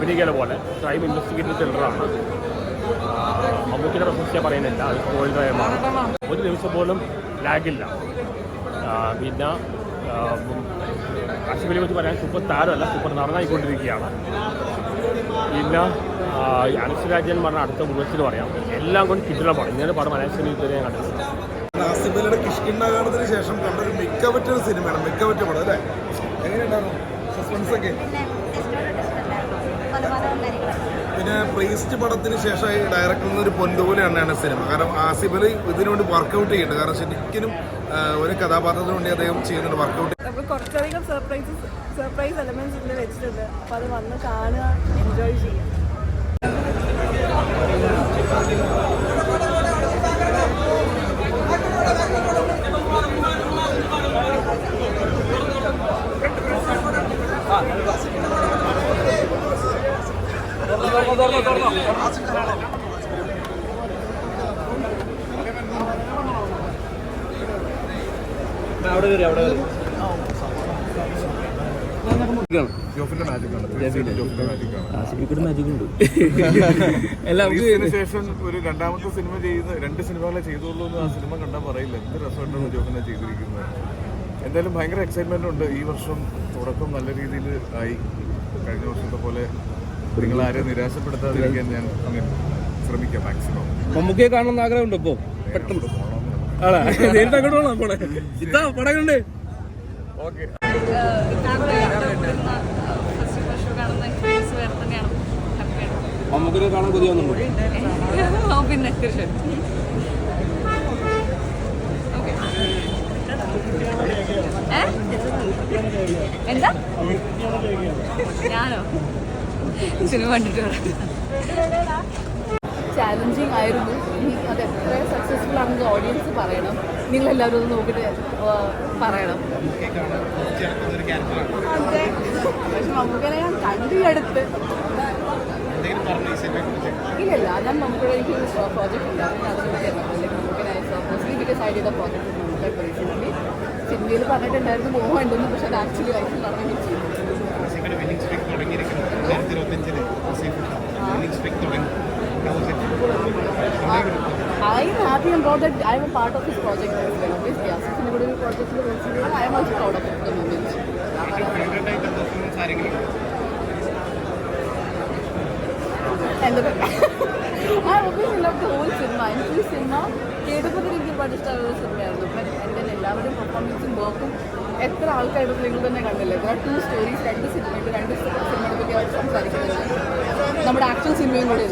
അഭിനയിക്കുന്ന പോലെ crime investigative ത്രില്ലറാണ് മമ്മൂക്കിയുടെ പ്രശസ്തിയെ പറയുന്നില്ല അത് സ്പോയിൽ ഡ്രൈവാണ് ഒരു ദിവസം പോലും ലാഗില്ല പിന്നെ അശ്വിനെ കുറിച്ച് പറയാൻ സൂപ്പർ താരമല്ല സൂപ്പർ നടനായിക്കൊണ്ടിരിക്കുകയാണ് പിന്നെ അനുശ്വരാജൻ പറഞ്ഞ അടുത്ത മുഖത്തിൽ പറയാം. എല്ലാം കൊണ്ട് കിട്ടുന്ന പടം ഇങ്ങനെ പടം ഇതുവരെ ഞാൻ കണ്ടിട്ടില്ല. ആസിഫലിയുടെ കിഷ്കിണ്ടാകാണത്തിന് ശേഷം കണ്ടൊരു മിക്കവറ്റൊരു സിനിമയാണ് മിക്കവറ്റ പടം അല്ലേ? എങ്ങനെയുണ്ടായിരുന്നു? സസ്പെൻസ് ഒക്കെ? പിന്നെ പ്രീസ്റ്റ് പടത്തിന് ശേഷം ഡയറക്ടർ ഒരു പൊന്തുപോലെ തന്നെയാണ് സിനിമ കാരണം ആസിഫ് അലി ഇതിനുവേണ്ടി വർക്കൗട്ട് ചെയ്യുന്നുണ്ട്. കാരണം ശരിക്കും ഒരു കഥാപാത്രത്തിന് വേണ്ടി അദ്ദേഹം ചെയ്യുന്നുണ്ട് വർക്കൗട്ട് കുറച്ചധികം സർപ്രൈസസ് സർപ്രൈസ് എലമെന്റ്സ് ഇതിൽ വെച്ചിട്ടുണ്ട്. അപ്പോൾ അത് വന്ന് കാണുക എൻജോയ് ചെയ്യുക. ആണ് എല്ലാം ഇതിന് ശേഷം ഒരു രണ്ടാമത്തെ സിനിമ ചെയ്ത് രണ്ട് സിനിമകളെ ചെയ്തോളൂ എന്ന് ആ സിനിമ കണ്ടാൽ പറയില്ല എന്ത് രസമായിട്ടാണ് ജോഫിനെ ചെയ്തിരിക്കുന്നത് എന്തായാലും ഭയങ്കര എക്സൈറ്റ്മെന്റ് ഉണ്ട്. ഈ വർഷം തുടക്കം നല്ല രീതിയിൽ ആയി. കഴിഞ്ഞ വർഷത്തെ പോലെ നിങ്ങൾ ആരെയും നിരാശപ്പെടുത്താതിരിക്കാൻ ഞാൻ അങ്ങനെ ശ്രമിക്കാം മാക്സിമം മമ്മൂക്കയെ കാണണമെന്ന് ആഗ്രഹമുണ്ട് ഇപ്പോ? പെട്ടെന്ന്. ആണാ? നേരിട്ട് അങ്ങോട്ട് പോകണം പോണെ ഇതാ പടം കണ്ടേ ഓക്കെ ഫസ്റ്റ് ഷോ കാണുന്ന എക്സ്പീരിയൻസ് വേറെ തന്നെയാണ് ഹാപ്പിയാണ് മമ്മൂക്കിനെ കാണാൻ കൊതിയാവുന്നുണ്ട് പിന്നെ എന്താ? ഞാനോ? സിനിമ കണ്ടിട്ട് വരാം. ചാലഞ്ചിങ് ആയിരുന്നു. ഇനി അത് എത്ര സക്സസ്ഫുൾ ആണെന്ന് ഓഡിയൻസ് പറയണം. നിങ്ങൾ എല്ലാവരും ഒന്ന് നോക്കിയിട്ട് പറയണം. അതെ. പക്ഷെ മമ്മൂക്കനെ ഞാൻ കണ്ടിയെടുത്ത് ഇല്ലല്ല ഞാൻ മമ്മൂക്കയുടെ എനിക്ക് പ്രോജക്റ്റ് ഉണ്ടായിരുന്നു. അതുകൊണ്ട് മമ്മൂക്കനെ മോസ്റ്റ്ലി ബിക്കോസ് ഐ ഡിയുടെ പ്രോജക്റ്റ് മമ്മൂക്ക റീസെന്റ്ലി എന്തെങ്കിലും പറഞ്ഞിട്ടുണ്ടായിരുന്നു പോകുന്നുണ്ടെന്ന് പക്ഷെ അത് ആക്ച്വലി ലൈഫിൽ പറഞ്ഞു I'm happy about that I'm part of this project I of the cinema cinema കേട്ടപ്പോൾ എനിക്ക് ഒരുപാട് ഇഷ്ടമുള്ള സിനിമയായിരുന്നു എന്റെ എല്ലാവരുടെയും പെർഫോമൻസും വർക്കും എത്ര ആൾക്കാരുടെ നിങ്ങൾ തന്നെ കണ്ടില്ലേ? ടു സ്റ്റോറീസ് രണ്ട് സിനിമയുണ്ട് രണ്ട് സിനിമയെ പറ്റി അവർ നമ്മുടെ ആക്ഷൻ സിനിമയും കൂടെ